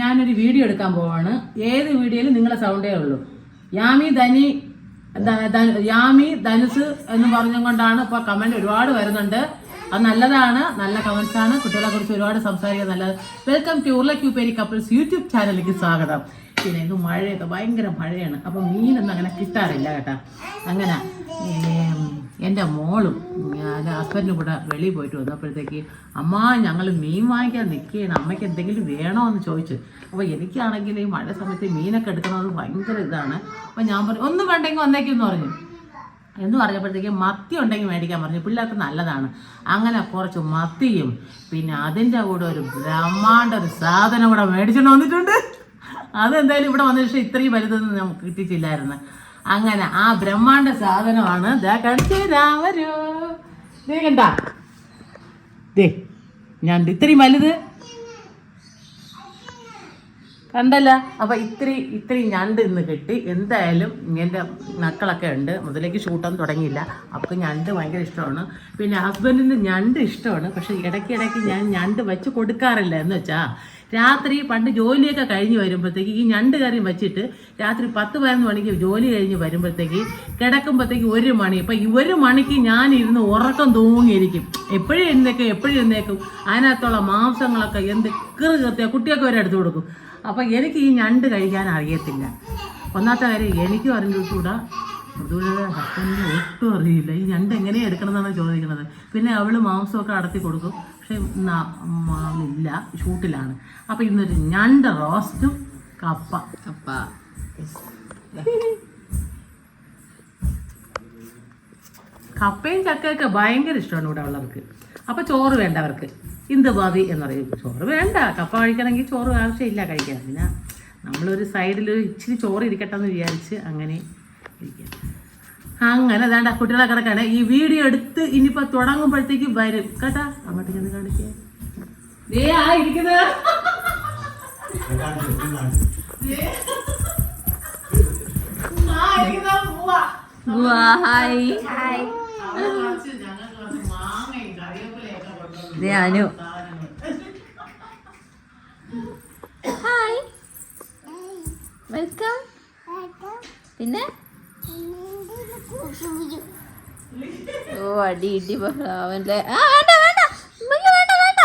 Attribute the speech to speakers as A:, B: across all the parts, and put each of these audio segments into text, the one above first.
A: ഞാനൊരു വീഡിയോ എടുക്കാൻ പോവാണ്. ഏത് വീഡിയോയിലും നിങ്ങളെ സൗണ്ടേ ഉള്ളൂ. യാമി ധനി യാമി ധനുസ് എന്ന് പറഞ്ഞുകൊണ്ടാണ് ഇപ്പോൾ കമന്റ് ഒരുപാട് വരുന്നുണ്ട്. അത് നല്ലതാണ് നല്ല കമന്റ്സ് ആണ്. കുട്ടികളെ കുറിച്ച് ഒരുപാട് സംസാരിക്കുക നല്ലത് വെൽക്കം ടു ഉർല പേരി കപ്പിൾസ് യൂട്യൂബ് ചാനലിലേക്ക് സ്വാഗതം. പിന്നെ ഇത് മഴയൊക്കെ ഭയങ്കര മഴയാണ്. അപ്പം മീനൊന്നും അങ്ങനെ കിട്ടാറില്ല കേട്ടാ. അങ്ങനെ എന്റെ മോളും ഞാൻ ഹസ്ബൻഡും കൂടെ വെളിയിൽ പോയിട്ട് വന്നപ്പോഴത്തേക്ക് അമ്മ ഞങ്ങൾ മീൻ വാങ്ങിക്കാൻ നിൽക്കുകയാണ് അമ്മയ്ക്ക് എന്തെങ്കിലും വേണോ എന്ന് ചോദിച്ചു. അപ്പോൾ എനിക്കാണെങ്കിൽ ഈ മഴ സമയത്ത് മീനൊക്കെ എടുക്കുന്നത് ഭയങ്കര ഇതാണ്. അപ്പോൾ ഞാൻ പറഞ്ഞു ഒന്നും വേണ്ടെങ്കിൽ വന്നേക്കെന്ന് പറഞ്ഞു. എന്ന് പറഞ്ഞപ്പോഴത്തേക്ക് മത്തി ഉണ്ടെങ്കിൽ മേടിക്കാൻ പറഞ്ഞു. പിള്ളേർക്ക് നല്ലതാണ്. അങ്ങനെ കുറച്ച് മത്തിയും പിന്നെ അതിന്റെ കൂടെ ഒരു ബ്രഹ്മാണ്ട ഒരു സാധനം കൂടെ മേടിച്ചിട്ട് വന്നിട്ടുണ്ട്. അതെന്തായാലും ഇവിടെ ശേഷം ഇത്രയും വലുതൊന്നും നമുക്ക് കിട്ടിയിട്ടില്ലായിരുന്നു. അങ്ങനെ ആ ബ്രഹ്മാണ്ട സാധനമാണ്. ദാ കാണിച്ചു തരാം വരൂ. ദേ കണ്ട. ദേ ഞാൻ ഇത്രയും വലുത് കണ്ടല്ല? അപ്പൊ ഇത്തിരി ഇത്തിരി ഞണ്ട് ഇന്ന് കിട്ടി. എന്തായാലും എന്റെ മക്കളൊക്കെ ഉണ്ട്. മുതലേക്ക് ഷൂട്ടൊന്നും തുടങ്ങിയില്ല. അവർക്ക് ഞണ്ട് ഭയങ്കര ഇഷ്ടമാണ്. പിന്നെ ഹസ്ബൻഡിന് ഞണ്ട് ഇഷ്ടമാണ്. പക്ഷേ ഇടയ്ക്ക് ഇടയ്ക്ക് ഞാൻ ഞണ്ട് വെച്ച് കൊടുക്കാറില്ല എന്ന് വെച്ചാ രാത്രി പണ്ട് ജോലിയൊക്കെ കഴിഞ്ഞ് വരുമ്പോഴത്തേക്ക് ഈ ഞണ്ട് കറി വെച്ചിട്ട് രാത്രി പത്ത് പതിനൊന്ന് മണിക്ക് ജോലി കഴിഞ്ഞ് വരുമ്പോഴത്തേക്ക് കിടക്കുമ്പോഴത്തേക്ക് ഒരു മണി. ഇപ്പം ഒരു മണിക്ക് ഞാൻ ഇരുന്ന് ഉറക്കം തൂങ്ങിയിരിക്കും. എപ്പോഴും എഴുന്നേക്കും എപ്പോഴും എഴുന്നേക്കും. അതിനകത്തുള്ള മാംസങ്ങളൊക്കെ എന്ത് കീറ് കീർത്തിയാൽ കുട്ടിയൊക്കെ വരെ എടുത്തു കൊടുക്കും. അപ്പം എനിക്ക് ഈ ഞണ്ട് കഴിക്കാൻ അറിയത്തില്ല. ഒന്നാമത്തെ കാര്യം എനിക്കും അറിഞ്ഞുകൂടാ. അതുപോലെ ഹസ്ബൻഡിന് ഒട്ടും അറിയില്ല. ഈ ഞണ്ട് എങ്ങനെ എടുക്കണമെന്നാണ് ചോദിക്കുന്നത്. പിന്നെ അവൾ മാംസമൊക്കെ അടത്തി കൊടുക്കും. പക്ഷെ ഇല്ല. ഷൂട്ടിലാണ്. അപ്പം ഇന്നൊരു ഞണ്ട് റോസ്റ്റും കപ്പ.
B: കപ്പ.
A: കപ്പയും ചക്കയൊക്കെ ഭയങ്കര ഇഷ്ടമാണ് ഇവിടെ ഉള്ളവർക്ക്. അപ്പൊ ചോറ് വേണ്ട അവർക്ക് ഇന്ത് മതി എന്ന് പറയും ചോറ് വേണ്ട. കപ്പ കഴിക്കണമെങ്കിൽ ചോറ് ആവശ്യമില്ല കഴിക്കാൻ. പിന്നെ നമ്മളൊരു സൈഡിൽ ഇച്ചിരി ചോറ് ഇരിക്കട്ടെ എന്ന് വിചാരിച്ച് അങ്ങനെ ഇരിക്കാം. അങ്ങനെ വേണ്ട കുട്ടികളെ കിടക്കാണ്. ഈ വീഡിയോ എടുത്ത് ഇനിയിപ്പോൾ തുടങ്ങുമ്പോഴത്തേക്ക് വരും. കേട്ടാ? അങ്ങോട്ടേക്ക് ഒന്ന് കാണിക്കേ. ദേ ആ ഇരിക്കുന്നത് പോവാ
B: ഹായ്. അനു. ഹായ്. വെൽക്കം. പിന്നെ? ഓ അടി ഇടി അവന്റെ ആ ഉമ്മയ്ക്ക് വേണ്ട വേണ്ട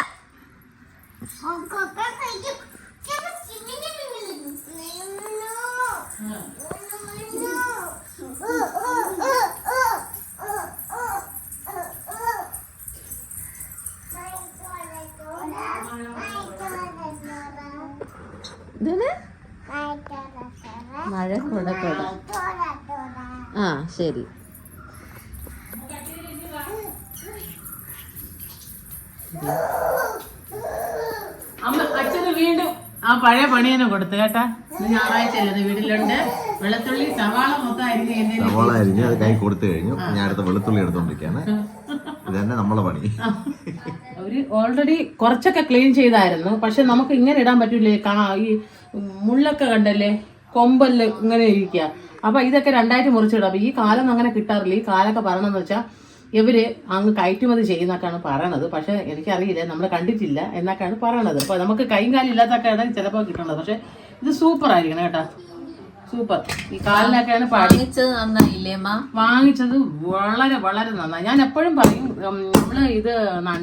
B: ഇതിന് മഴ കൊട കൊട ആ ശരി.
A: അമ്മ അച്ഛന് വീണ്ടും ആ പഴയ പണി തന്നെ കൊടുത്തു കേട്ടാ. ഞായറാഴ്ച അല്ലേ വീട്ടിലുണ്ട്. വെളുത്തുള്ളി സവാള മൊത്തം അരിഞ്ഞ്
C: സവാള അരിഞ്ഞ് അത് കൈ കൊടുത്തു കഴിഞ്ഞു. ഞാൻ അടുത്ത വെളുത്തുള്ളി എടുത്തോണ്ടിരിക്കാണ്. ഇതന്നെ തന്നെ നമ്മളെ പണി.
A: അവർ ഓൾറെഡി കുറച്ചൊക്കെ ക്ലീൻ ചെയ്തായിരുന്നു. പക്ഷെ നമുക്ക് ഇങ്ങനെ ഇടാൻ പറ്റൂലേ. കാ- ഈ മുള്ളൊക്കെ കണ്ടല്ലേ? കൊമ്പല്ല ഇങ്ങനെ ഇരിക്കുക അപ്പൊ ഇതൊക്കെ രണ്ടായിട്ട് മുറിച്ചിടും. അപ്പൊ ഈ കാലം അങ്ങനെ കിട്ടാറില്ല. ഈ കാലൊക്കെ പറയണമെന്ന് വെച്ചാൽ ഇവർ അങ്ങ് കയറ്റുമതി ചെയ്യുന്നൊക്കെയാണ് പറയണത്. പക്ഷെ എനിക്കറിയില്ല നമ്മൾ കണ്ടിട്ടില്ല എന്നൊക്കെയാണ് പറയണത്. അപ്പൊ നമുക്ക് കൈയും കാലും ഇല്ലാത്തൊക്കെയാണ് ചിലപ്പോൾ കിട്ടുന്നത് പക്ഷെ ഇത് സൂപ്പർ ആയിരിക്കണം കേട്ടാ. സൂപ്പർ ഈ കാലിനൊക്കെയാണ്
B: വാങ്ങിച്ചത് നന്നായില്ലേ
A: വാങ്ങിച്ചത് വളരെ വളരെ നന്നായി. ഞാൻ എപ്പോഴും പറയും നമ്മൾ നമ്മൾ ഇത്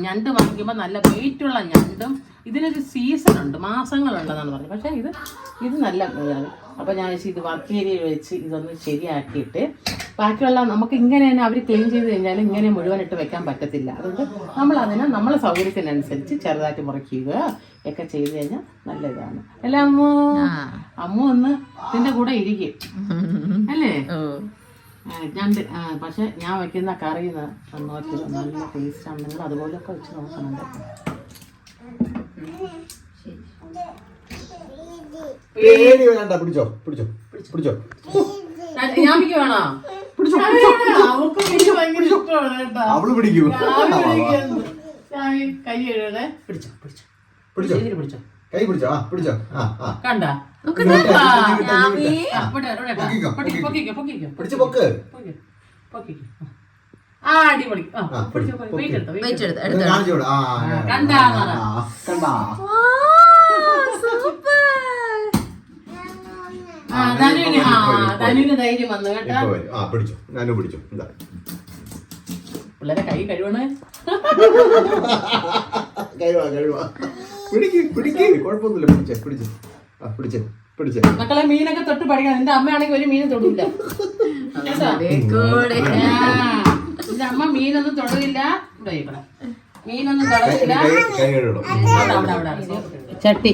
A: ഞണ്ട് വാങ്ങിക്കുമ്പോൾ നല്ല വെയിറ്റുള്ള ഞണ്ടും ഇതിനൊരു സീസൺ ഉണ്ട്. മാസങ്ങളുണ്ടെന്നാണ് പറഞ്ഞത്. പക്ഷേ ഇത് ഇത് നല്ല ഇതാണ്. അപ്പോൾ ഞാൻ വെച്ച് ഇത് വർക്ക് ഏരിയയിൽ വെച്ച് ഇതൊന്ന് ശരിയാക്കിയിട്ട് ബാക്കിയുള്ള നമുക്ക് ഇങ്ങനെ തന്നെ അവർ ക്ലീൻ ചെയ്ത് കഴിഞ്ഞാൽ ഇങ്ങനെ മുഴുവനിട്ട് വെക്കാൻ പറ്റത്തില്ല. അതുകൊണ്ട് നമ്മൾ അതിനെ നമ്മളെ സൗകര്യത്തിനനുസരിച്ച് ചെറുതായിട്ട് മുറിക്കുക ഒക്കെ ചെയ്ത് കഴിഞ്ഞാൽ നല്ല ഇതാണ്. അല്ല അമ്മ? അമ്മ ഒന്ന് ഇതിന്റെ കൂടെ ഇരിക്കും. അല്ലേ? രണ്ട് പക്ഷെ ഞാൻ വെക്കുന്ന കറി നോക്കി നല്ല ടേസ്റ്റ് ആണെങ്കിൽ നിങ്ങൾ അതുപോലെയൊക്കെ വെച്ച് നോക്കണം കേട്ടോ.
C: പേടി വേണ്ട പിടിച്ചോ പിടിച്ചോ പിടിച്ചോ
A: ഞാൻ- വേണോ? പിടിച്ചോ കേട്ടോ.
C: അവൾ പിടിക്കൂ.
A: കൈ കഴുകണേ. പിടിച്ചോ പിടിച്ചോ.
C: പിടിച്ചോ.
A: പിടിച്ചോ.
C: കൈ പിടിച്ചോ ആ പിടിച്ചോ ആ ആ.
A: കണ്ട?
C: പൊക്കിക്കോ.
A: പൊക്ക്.
C: പൊക്കിക്കോ.
A: ആ അടിപൊളി. വെയിറ്റ് എടുത്തോ
B: എടുത്ത്.
A: കണ്ടാ?
B: സൂപ്പർ.
A: ധനുവിന് ആ ധനുവിന് ധൈര്യം വന്നു കേട്ടോ.
C: ആ പിടിച്ചു. ഞാനും പിടിച്ചു. ഇതാ.
A: പിള്ളേരെ കൈ കഴിവണേ.
C: കഴിവാ കഴിവാ. പിടിക്ക് പിടിക്ക്. കുഴപ്പമൊന്നുമില്ല. പിടിച്ചേ പിടിച്ചേ. ആ പിടിച്ചേ പിടിച്ചേ.
A: മക്കളെ മീനൊക്കെ തൊട്ട് പഠിക്കണം. എന്റെ അമ്മയാണെങ്കിൽ ഒരു മീനും തൊടില്ല എന്റെ അമ്മ മീനൊന്നും ഇവിടെ ഇരിക്കണം. മീനൊന്നും
C: കൈ
A: അവിടെ, അവിടെ, അവിടെ. ചട്ടി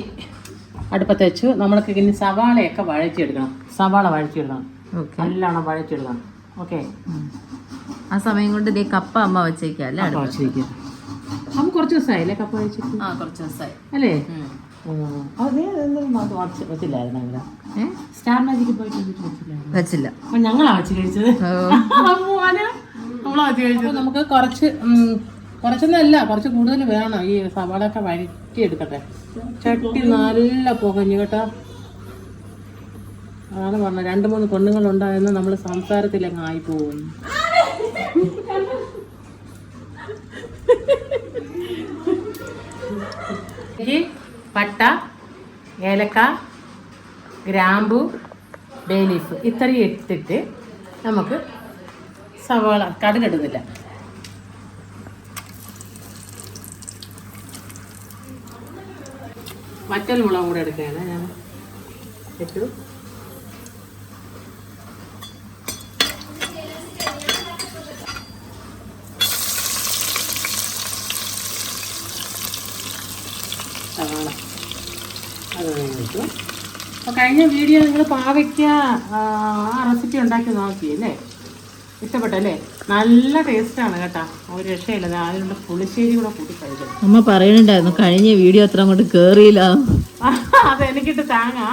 A: അടുപ്പത്ത് വെച്ചു. നമ്മൾക്ക് ഇനി സവാളയൊക്കെ വഴച്ചെടുക്കണം സവാള വഴച്ചെടുക്കണം നല്ലോണം വഴച്ചെടുക്കണം ഓക്കെ?
B: ആ സമയം കൊണ്ട് ഇതേ കപ്പ അമ്മ വെച്ചേക്കാം അല്ലേ
A: വച്ചിരിക്കുക അമ്മ കുറച്ച് ദിവസമായില്ലേ കപ്പ വെച്ചിട്ട്
B: ആ കുറച്ച് ദിവസമായി.
A: അല്ലേ? വെച്ചില്ലായിരുന്നു സ്റ്റാർ മാജിക്ക് പോയിട്ട് വെച്ചില്ല വെച്ചില്ലായിരുന്നു?
B: വെച്ചില്ല.
A: അപ്പൊ ഞങ്ങളാ വെച്ച് കഴിച്ചത്. നമുക്ക് കുറച്ച് കുറച്ചൊന്നല്ല കുറച്ച് കൂടുതൽ വേണം. ഈ സവാളൊക്കെ വഴറ്റി എടുക്കട്ടെ ചട്ടി നല്ല പുകഞ്ഞു കേട്ടോ. അതാണ് പറഞ്ഞത്. രണ്ട് മൂന്ന് പെണ്ണുങ്ങൾ ഉണ്ടായെന്ന് നമ്മൾ സംസാരത്തിലങ്ങ് ആയി പോകും ഈ പട്ട ഏലക്ക ഗ്രാമ്പു ബേലീഫ് ഇത്രയും എടുത്തിട്ട് നമുക്ക് സവാള കടുകിടുന്നില്ല മറ്റൽ മുളകും കൂടെ എടുക്കുകയാണ്. ഞാൻ കഴിഞ്ഞിട്ടു അപ്പോൾ കഴിഞ്ഞ വീഡിയോ നിങ്ങൾ പാവയ്ക്ക ആ റെസിപ്പി ഉണ്ടാക്കി നോക്കി അല്ലേ ഇഷ്ടപ്പെട്ടല്ലേ? നല്ല ടേസ്റ്റാണ് കേട്ടോ. ഒരു രക്ഷയില്ല. അതിനുള്ള പുളിശ്ശേരി കൂടെ കൂട്ടി കഴിക്കണം
B: അമ്മ പറയണുണ്ടായിരുന്നു കഴിഞ്ഞ വീഡിയോ അത്ര അങ്ങോട്ട് കേറിയില്ല.
A: അത് എനിക്കിട്ട് താങ്ങാ.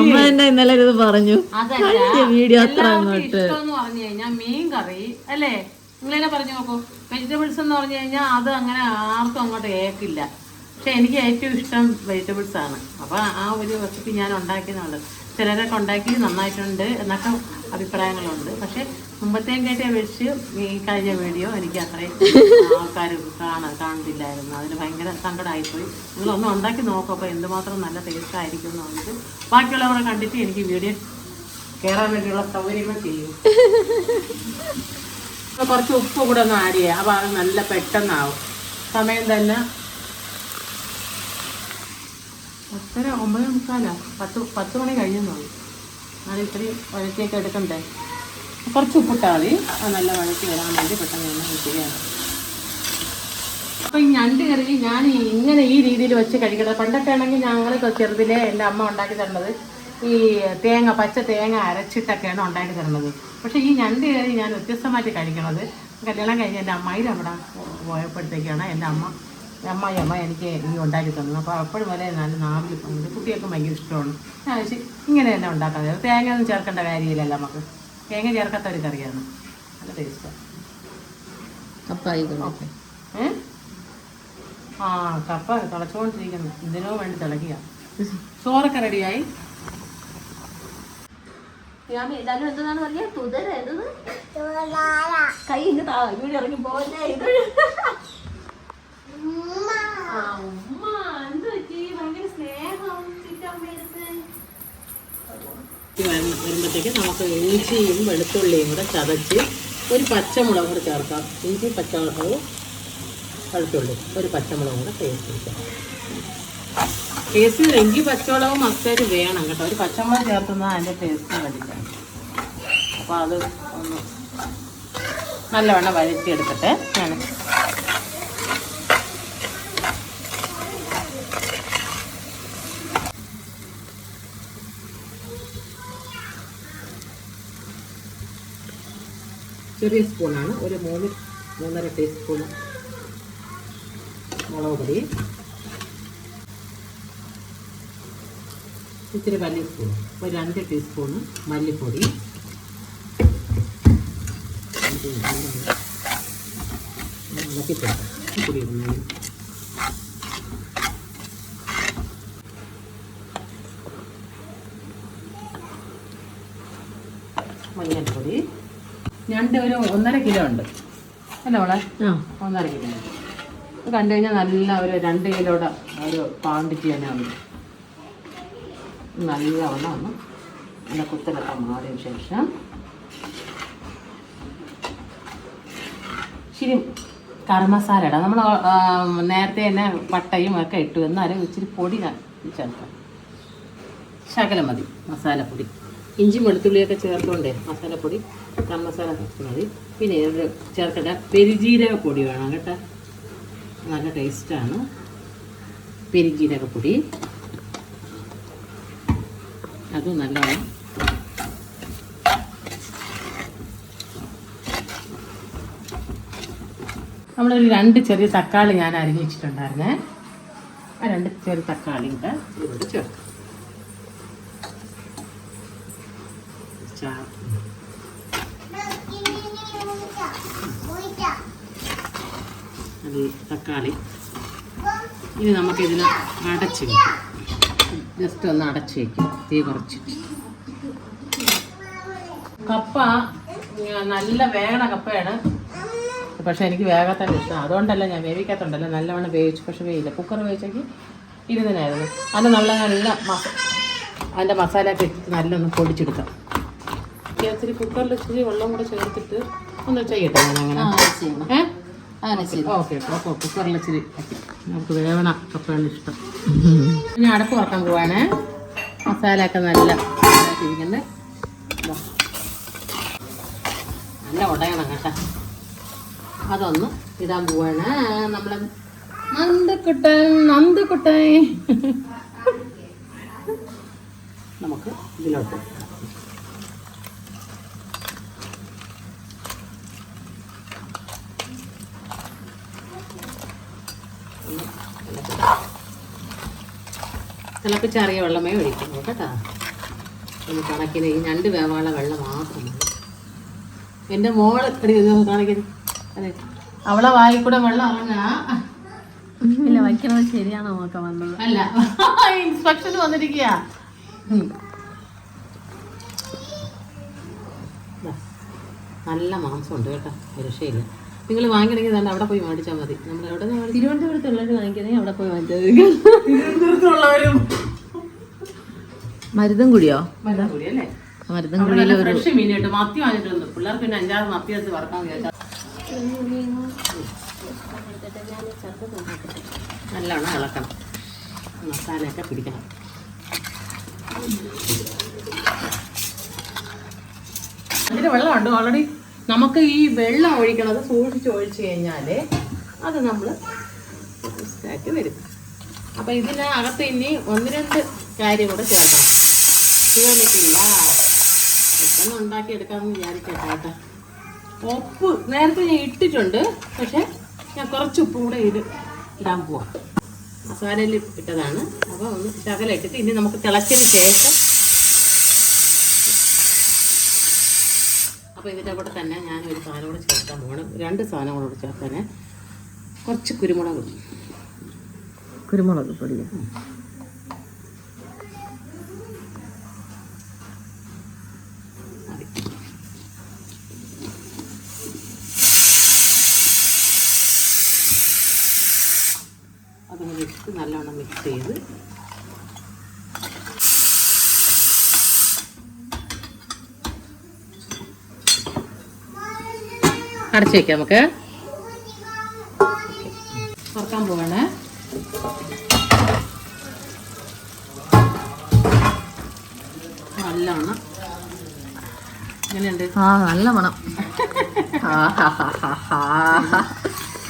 B: അമ്മ തന്നെ ഇന്നലെ ഇത് പറഞ്ഞു. കഴിഞ്ഞ വീഡിയോ അത്ര അങ്ങോട്ട്.
A: പറഞ്ഞു കഴിഞ്ഞാൽ മീൻ കറി അല്ലേ? നിങ്ങളെന്നെ പറഞ്ഞു നോക്കൂ. വെജിറ്റബിൾസ് എന്ന് പറഞ്ഞു കഴിഞ്ഞാൽ അത് അങ്ങനെ ആർക്കും അങ്ങോട്ട് ഏക്കില്ല. പക്ഷെ എനിക്ക് ഏറ്റവും ഇഷ്ടം വെജിറ്റബിൾസ് ആണ്. അപ്പോൾ ആ ഒരു റെസിപ്പി ഞാൻ ഉണ്ടാക്കിയെന്നുള്ളത് ചിലരൊക്കെ ഉണ്ടാക്കി നന്നായിട്ടുണ്ട് എന്നൊക്കെ അഭിപ്രായങ്ങളുണ്ട്. പക്ഷേ മുമ്പത്തേം കേട്ടേ വെച്ച് ഈ കഴിഞ്ഞ വീഡിയോ എനിക്ക് അത്രയും ആൾക്കാർ കാണാൻ കാണുന്നില്ലായിരുന്നു. അതിന് ഭയങ്കര സങ്കടമായിപ്പോയി നിങ്ങളൊന്ന് ഉണ്ടാക്കി നോക്കും. അപ്പോൾ എന്തുമാത്രം നല്ല ടേസ്റ്റ് ആയിരിക്കും എന്ന് പറഞ്ഞിട്ട് ബാക്കിയുള്ളവരെ കണ്ടിട്ട് എനിക്ക് വീഡിയോ കയറാൻ വേണ്ടിയുള്ള സൗകര്യങ്ങൾ ചെയ്യും. കുറച്ച് ഉപ്പ് കൂടെ ഒന്ന് ആഡ് ചെയ്യുക അപ്പോൾ അത് നല്ല പെട്ടെന്നാവും. സമയം തന്നെ പത്തര ഒമ്പത് മുക്കാലാ. പത്ത് പത്ത് മണി തോന്നി അത് ഇത്രയും വഴറ്റിയൊക്കെ എടുക്കണ്ടേ? കുറച്ച് ഉപ്പിട്ടാൽ മതി നല്ല വഴറ്റി വരാൻ വേണ്ടി പെട്ടെന്ന് തന്നെ ശരിയാണ് അപ്പം ഈ ഞണ്ട് കറി ഞാൻ ഇങ്ങനെ ഈ രീതിയിൽ വെച്ച് കഴിക്കണത് പണ്ടൊക്കെ ആണെങ്കിൽ ഞങ്ങൾ ചെറുതിലെ എന്റെ അമ്മ ഉണ്ടാക്കി തരുന്നത് ഈ തേങ്ങ പച്ച തേങ്ങ അരച്ചിട്ടൊക്കെയാണ് ഉണ്ടാക്കി തരുന്നത്. പക്ഷേ ഈ ഞണ്ട് കറി ഞാൻ വ്യത്യസ്തമായിട്ട് കഴിക്കണത് കല്യാണം കഴിഞ്ഞ് എന്റെ അമ്മായിരവിടെ പോയപ്പോഴത്തേക്കാണ് എന്റെ അമ്മ അമ്മായി അമ്മ എനിക്ക് ഈ ഉണ്ടാക്കി തന്നു. അപ്പോൾ അപ്പോഴും വരെ നല്ല നാവിൽ പോകുന്നത് കുട്ടികൾക്ക് ഭയങ്കര ഇഷ്ടമാണ്. ഞാൻ വെച്ച് ഇങ്ങനെ തന്നെ ഉണ്ടാക്കാതെ തേങ്ങ ഒന്നും ചേർക്കേണ്ട കാര്യമില്ലല്ലോ നമുക്ക്. തേങ്ങ ചേർക്കാത്ത ഒരു കറിയാണ് നല്ല ടേസ്റ്റാണ്
B: കപ്പ ആയിക്കോട്ടെ
A: ഏ? ആ കപ്പ തിളച്ചുകൊണ്ടിരിക്കുന്നു. ഇതിനോ വേണ്ടി തിളക്കുക ചോറൊക്കെ റെഡിയായി?
B: എന്താണ് പറയാ തുതര കൈ താ ഇവിടെ ഇറങ്ങി പോകല്ലേ ഇത്?
A: വരുമ്പോഴത്തേക്ക് നമുക്ക് ഇഞ്ചിയും വെളുത്തുള്ളിയും കൂടെ ചതച്ച് ഒരു പച്ചമുളക് കൂടെ ചേർക്കാം. ഇഞ്ചി പച്ചമുളകും വെളുത്തുള്ളി. ഒരു പച്ചമുളകും കൂടെ പേസ്റ്റ് ചെയ്യാം. ടേസ്റ്റ് ഇഞ്ചി പച്ചമുളകും മസ്റ്റായിട്ട് വേണം കേട്ടോ. ഒരു പച്ചമുളക് ചേർത്തുന്നത് അതിന്റെ ടേസ്റ്റ് വരില്ല. അപ്പോൾ അത് ഒന്ന് നല്ലവണ്ണം വഴറ്റിയെടുക്കട്ടെ ഞാൻ ചെറിയ സ്പൂണാണ്. ഒരു മൂന്ന് മൂന്നര ടീസ്പൂൺ മുളക് പൊടി. ഇത്തിരി വലിയ സ്പൂൺ. ഒരു രണ്ട് ടീസ്പൂൺ മല്ലിപ്പൊടി. ഇളക്കിട്ടുണ്ട് പൊടി ഞണ്ട് ഒരു ഒന്നര കിലോ ഉണ്ട്. അല്ല മോളെ? ഒന്നര കിലോ. ഉണ്ട് അത് കണ്ടു കഴിഞ്ഞാൽ നല്ല ഒരു രണ്ട് കിലോയുടെ ഒരു ക്വാണ്ടിറ്റി തന്നെ ഉണ്ട്. നല്ല വെള്ളമാണ്. നല്ല കുത്തലൊക്കെ മാറിയ ശേഷം ഇച്ചിരി കറുമസാല ഇടാം. നമ്മൾ നേരത്തെ തന്നെ പട്ടയും ഒക്കെ ഇട്ടു. എന്നാലും ഇച്ചിരി പൊടി ചേർക്കാം. ശകലം മതി. മസാലപ്പൊടി. ഇഞ്ചി വെളുത്തുള്ളിയൊക്കെ ചേർത്തുകൊണ്ടേ മസാലപ്പൊടി ഗരം മസാല മതി. പിന്നെ ഒരു ചേർക്കേണ്ട പെരിജീരക പൊടി വേണം കേട്ടോ. നല്ല ടേസ്റ്റാണ് പെരിജീരക പൊടി അതും നല്ലതാണ് നമ്മളൊരു രണ്ട് ചെറിയ തക്കാളി ഞാൻ അരിഞ്ഞിച്ചിട്ടുണ്ടായിരുന്നേ ആ രണ്ട് ചെറിയ തക്കാളി കൂടെ ഇതിലോട്ട് ചേർക്കാം. തക്കാളി. ഇനി നമുക്കിതിൽ അടച്ച് ജസ്റ്റ് ഒന്ന് അടച്ച് വയ്ക്കും തീ കുറച്ചിട്ട്. കപ്പ നല്ല വേണ കപ്പയാണ്. പക്ഷെ എനിക്ക് വേഗത്തന്നെ ഇഷ്ടം. അതുകൊണ്ടല്ല ഞാൻ വേവിക്കാത്തതുകൊണ്ടല്ല നല്ലവണ്ണം വേവിച്ചു. പക്ഷെ വേവില്ല കുക്കർ വേവിച്ചെങ്കിൽ ഇരുന്നതിനായിരുന്നു അത് നമ്മൾ നല്ല മസ അതിന്റെ മസാലയൊക്കെ ഇട്ടിട്ട് നല്ലൊന്ന് പൊടിച്ചെടുക്കാം. ഇച്ചിരി കുക്കറിൽ ഇച്ചിരി വെള്ളം കൂടെ ചേർത്തിട്ട് ഒന്ന് ചെയ്യട്ടെ ഞാൻ അങ്ങനെ ഏഹ്
B: അങ്ങനെ ചെയ്തു.
A: ഓക്കെ കുക്കറിൽ ഇച്ചിരി നമുക്ക് വേവണ കപ്പയാണ് ഇഷ്ടം. ഞാൻ അടപ്പ് വറക്കാൻ പോവാണേ. ഒക്കെ നല്ല ഇരിക്കുന്നത് നല്ല ഉടയണം കേട്ടോ. അതൊന്ന് ഇടാൻ പോവാണ്. നമ്മളെ നന്ദക്കുട്ടൻ നന്ദക്കുട്ടൻ. നമുക്ക് ഇതിലോട്ട് തിളപ്പിച്ചാറിയ വെള്ളമേ ഒഴിക്കുന്നു കേട്ടോ. ഒന്ന് കണക്കിന് ഈ രണ്ട് വേവാള വെള്ളം മാത്രം മതി. എന്റെ മോൾ എടി ഇത് കാണിക്കുന്നു അതെ. അവളെ വായി കൂടെ വെള്ളം ഇറങ്ങാ.
B: ഇല്ല വയ്ക്കണത് ശരിയാണോ നോക്ക വന്നത്.
A: അല്ല ഇൻസ്പെക്ഷൻ വന്നിരിക്കുക നല്ല മാംസമുണ്ട് കേട്ടോ ഒരു രക്ഷയില്ല നിങ്ങൾ വാങ്ങിക്കണമെങ്കിൽ തന്നെ അവിടെ പോയി മേടിച്ചാൽ മതി. നമ്മൾ എവിടെ നിന്ന്
B: തിരുവനന്തപുരത്തുള്ളവർ വാങ്ങിക്കണേ അവിടെ പോയി വാങ്ങിച്ചത്.
A: തിരുവനന്തപുരത്തുള്ളവരും.
B: കുടിയോ? മരുതം
A: കുടി അല്ലേ
B: മരുതം കുടി ഒരു
A: ഫ്രഷ് മീൻ കിട്ടും. മത്തി വാങ്ങിട്ടുണ്ട് പിള്ളേർക്ക് പിന്നെ അഞ്ചാറ് മത്തി വെച്ച് വറക്കാൻ വിചാരിച്ചാൽ നല്ലോണം ഇളക്കണം. മസാലയൊക്കെ പിടിക്കണം. അതിന് വെള്ളമുണ്ട് ഓൾറെഡി നമുക്ക് ഈ വെള്ളം ഒഴിക്കണത് സൂക്ഷിച്ച് ഒഴിച്ച് കഴിഞ്ഞാൽ അത് നമ്മൾ ആക്കി വരും. അപ്പം ഇതിന് അകത്ത് ഇനി ഒന്ന് രണ്ട് കാര്യം കൂടെ ചേർക്കണം. തീർന്നിട്ടില്ല പെട്ടെന്ന് ഉണ്ടാക്കിയെടുക്കാമെന്ന് വിചാരിക്കട്ടെ കേട്ടോ. ഉപ്പ് നേരത്തെ ഞാൻ ഇട്ടിട്ടുണ്ട് പക്ഷേ ഞാൻ കുറച്ച് ഉപ്പും കൂടെ ഇത് ഇടാൻ പോവാം. മസാലയിൽ ഇട്ടതാണ്. അപ്പോൾ ഒന്ന് ശകലം ഇട്ടിട്ട് ഇനി നമുക്ക് തിളച്ചതിന് ശേഷം അപ്പോൾ ഇതിന്റെ കൂടെ തന്നെ ഞാൻ ഒരു സാധനം കൂടെ ചേർക്കാൻ പോകണം രണ്ട് സാധനം കൂടെ ചേർക്കാനേ കുറച്ച് കുരുമുളക്.
B: കുരുമുളക് പൊടി
A: മതി അതുകൊണ്ട് ഇട്ട് നല്ലോണം മിക്സ് ചെയ്ത് അടച്ചു വെക്കാം നമുക്ക്. തുറക്കാൻ പോവാണ്. നല്ലോണം എങ്ങനെയുണ്ട്?
B: ആ നല്ല മണം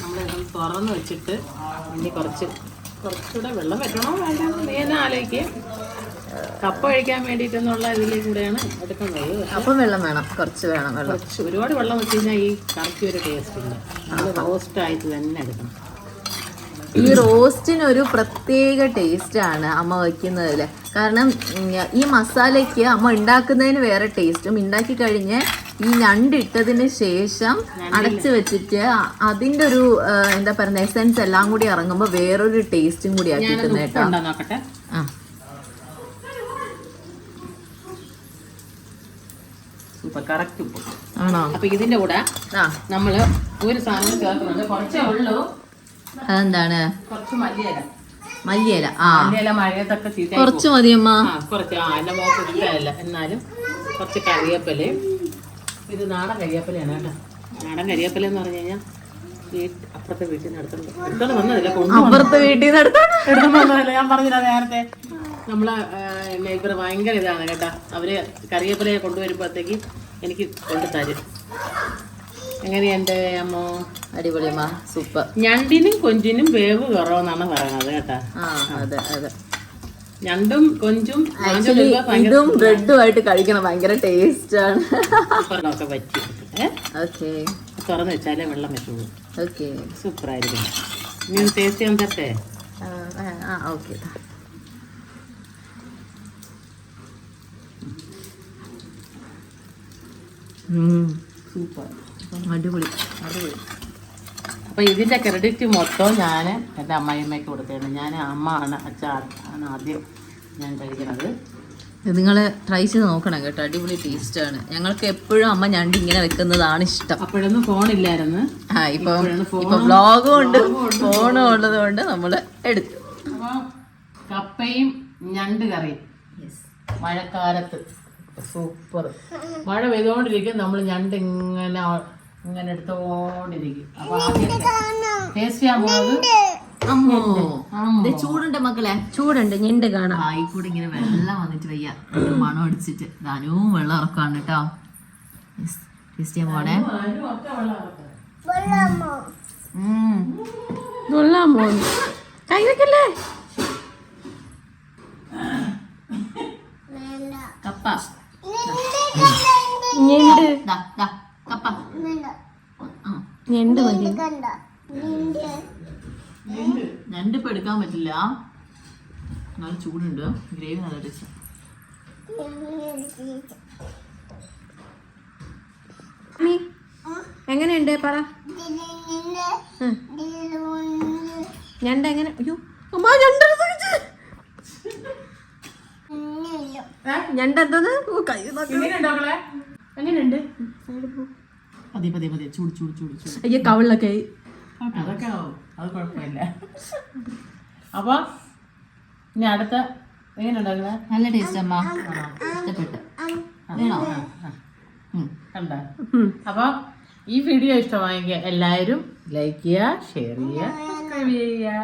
A: നമ്മൾ തുറന്ന് വെച്ചിട്ട് ഇനി കുറച്ച് കുറച്ചുകൂടെ വെള്ളം വെക്കണോ വേണ്ടെന്ന് നീ തന്നെ ആലോചിക്കുക കപ്പ കഴിക്കാൻ വേണ്ടിയിട്ടെന്നുള്ള ഇതിൽ കൂടെയാണ് എടുക്കുന്നത്.
B: അപ്പം വെള്ളം വേണം. കുറച്ച് വേണം വെള്ളം.
A: കുറച്ച് ഒരുപാട് വെള്ളം വെച്ച് കഴിഞ്ഞാൽ ഈ കറിക്ക് ഒരു ടേസ്റ്റ് ഉണ്ട്. റോസ്റ്റ് ആയിട്ട് തന്നെ എടുക്കണം.
B: ഈ റോസ്റ്റിന് ഒരു പ്രത്യേക ടേസ്റ്റ് ആണ് അമ്മ വയ്ക്കുന്നതിൽ കാരണം ഈ മസാലയ്ക്ക് അമ്മ ഉണ്ടാക്കുന്നതിന് വേറെ ടേസ്റ്റും ഉണ്ടാക്കി കഴിഞ്ഞ് ഈ ഞണ്ടിട്ടതിന് ശേഷം അടച്ചു വെച്ചിട്ട് അതിന്റെ അതിന്റെ ഒരു എന്താ പറയുക എസെൻസ് എല്ലാം കൂടി ഇറങ്ങുമ്പോൾ വേറൊരു ടേസ്റ്റും കൂടി ആക്കി
A: നോക്കട്ടെ?
B: ആ.
A: സൂപ്പർ കറക്റ്റ് ഉപ്പ്.
B: ആണോ?
A: അപ്പൊ ഇതിന്റെ കൂടെ നമ്മൾ ഒരു സാധനം ചേർക്കുന്നുണ്ട്. കുറച്ചേ ഉള്ളൂ.
B: അതെന്താണ്?
A: കുറച്ച് മല്ലിയില.
B: മല്ലിയില. ആ.
A: മല്ലിയില മഴയത്തൊക്കെ ചീത്ത
B: കുറച്ച് മതി അമ്മ.
A: ആ കുറച്ച്. ആ എന്റെ മോക്ക് ഇഷ്ടമല്ല. എന്നാലും കുറച്ച് കറിവേപ്പിലയും ഇത് നാടൻ കരിവേപ്പിലയാണ് കേട്ടോ. നാടൻ കരിവേപ്പില എന്ന് പറഞ്ഞു കഴിഞ്ഞാൽ അപ്പുറത്തെ വീട്ടിൽ നിന്ന് എടുത്തോണ്ട് എടുത്തോണ്ട് വന്നതല്ലേ
B: അപ്പുറത്തെ വീട്ടിൽ നിന്ന് എടുത്തോണ്ട്
A: എടുത്തോണ്ട് വന്നതല്ലേ? ഞാൻ പറഞ്ഞില്ല നേരത്തെ. നമ്മളെ നെയ്ബർ ഭയങ്കര ഇതാണ് കേട്ടോ. അവർ കറിവേപ്പില കൊണ്ടുവരുമ്പോഴത്തേക്ക് എനിക്ക് കൊണ്ടു തരും എങ്ങനെയുണ്ട് അമ്മോ?
B: അടിപൊളിയമ്മ സൂപ്പർ.
A: ഞണ്ടിനും കൊഞ്ചിനും വേവ് കുറവെന്നാണ് പറയുന്നത് കേട്ടാ.
B: ആ അതെ അതെ.
A: ഞണ്ടും കൊഞ്ചും
B: ഇതും ബ്രെഡും ആയിട്ട് കഴിക്കണം. ഭയങ്കര ടേസ്റ്റ് ആണ്.
A: ഒക്കെ പറ്റി. ഏഹ്
B: ഓക്കെ
A: തുറന്ന് വെച്ചാലേ വെള്ളം വെച്ചോളൂ
B: ഓക്കെ
A: സൂപ്പറായിരിക്കും. ഇനി ടേസ്റ്റ് ചെയ്യാൻ തട്ടേ
B: ആ ഓക്കെ
A: സൂപ്പർ.
B: അടിപൊളി.
A: അടിപൊളി. അപ്പോൾ ഇതിന്റെ ക്രെഡിറ്റ് മൊത്തം ഞാൻ എന്റെ അമ്മയമ്മയ്ക്ക് കൊടുക്കുകയാണ് ഞാൻ അമ്മ ആണ് അച്ഛ ആണ് ആദ്യം ഞാൻ കഴിക്കുന്നത്
B: നിങ്ങൾ ട്രൈ ചെയ്ത് നോക്കണം കേട്ടോ. അടിപൊളി ടേസ്റ്റ് ആണ്. ഞങ്ങൾക്ക് എപ്പോഴും അമ്മ ഞണ്ട് ഇങ്ങനെ വെക്കുന്നതാണ് ഇഷ്ടം.
A: അപ്പോഴൊന്നും ഫോണില്ലായിരുന്നു
B: ആ ഇപ്പൊ. ഇപ്പൊ വ്ളോഗും ഉണ്ട്. ഫോണും ഉള്ളത് കൊണ്ട് നമ്മൾ എടുത്തു.
A: അപ്പോൾ കപ്പയും ഞണ്ട് കറിയും. മഴക്കാലത്ത്. സൂപ്പർ. മഴ പെയ്തുകൊണ്ടിരിക്കും നമ്മൾ ഞണ്ട് ഇങ്ങനെ ഇങ്ങനെ എടുത്തോണ്ടിരിക്കും അപ്പൊ ആദ്യം ടേസ്റ്റ് ചെയ്യാൻ പോകുന്നത്
B: അമ്മോ.
A: അമ്മോ.
B: ദേ ചൂടുണ്ട് മക്കളെ. ചൂടുണ്ട് ഞണ്ട് കാണാം. ആയി കൂടെ ഇങ്ങനെ വെള്ളം വന്നിട്ട് വയ്യ. മണം അടിച്ചിട്ട്. ധാനവും വെള്ളം ഇറക്കാണ് കേട്ടോ. ടേസ്റ്റ് ചെയ്യാൻ പോണേ.
A: വെള്ളം
B: കൈ വെക്കല്ലേ? കപ്പ. ഞണ്ട്. ദാ, ദാ, കപ്പ. ആ, ഞണ്ട് മതി. ഞണ്ട്. ഇപ്പൊ എടുക്കാൻ പറ്റില്ല. നല്ല ചൂടുണ്ട്. ഗ്രേവി നല്ല ടേസ്റ്റ്. എങ്ങനെയുണ്ട്? പറ. ഞണ്ട്. എങ്ങനെ? അയ്യോ അമ്മ ഞണ്ട്. ഞണ്ട്. എന്തത് കൈ നോക്ക്.
A: എങ്ങനെയുണ്ട്? പതി പതി പതി ചൂട് ചൂട് ചൂട് ചൂട്.
B: അയ്യോ കവിളിലൊക്കെ
A: അതൊക്കെ ആവും. അത് കുഴപ്പമില്ല. അപ്പൊ ഇനി അടുത്ത എങ്ങനെയുണ്ടാകുന്നത്
B: നല്ല ടേസ്റ്റ് അമ്മ. ഇഷ്ടപ്പെട്ടു.
A: കണ്ട? അപ്പൊ ഈ വീഡിയോ ഇഷ്ടമായെങ്കിൽ എല്ലാവരും ലൈക്ക് ചെയ്യുക ഷെയർ ചെയ്യുക സബ്സ്ക്രൈബ് ചെയ്യുക.